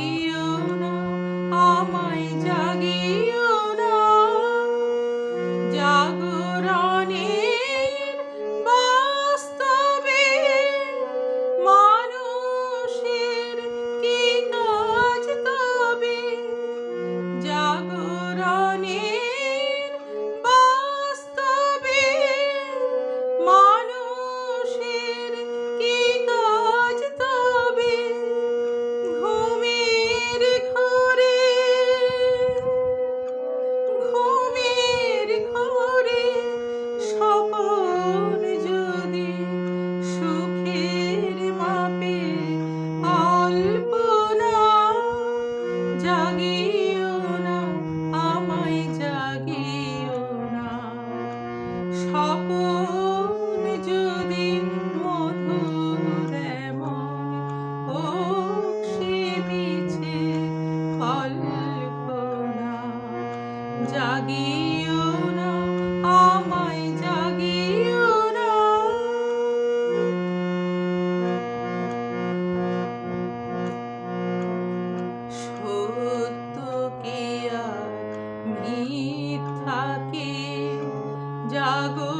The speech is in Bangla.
দিও না আমায় জাগিয়ে জাগিও না আমায় জাগিও না। সত্য কে আর মিথ্যাকে জাগো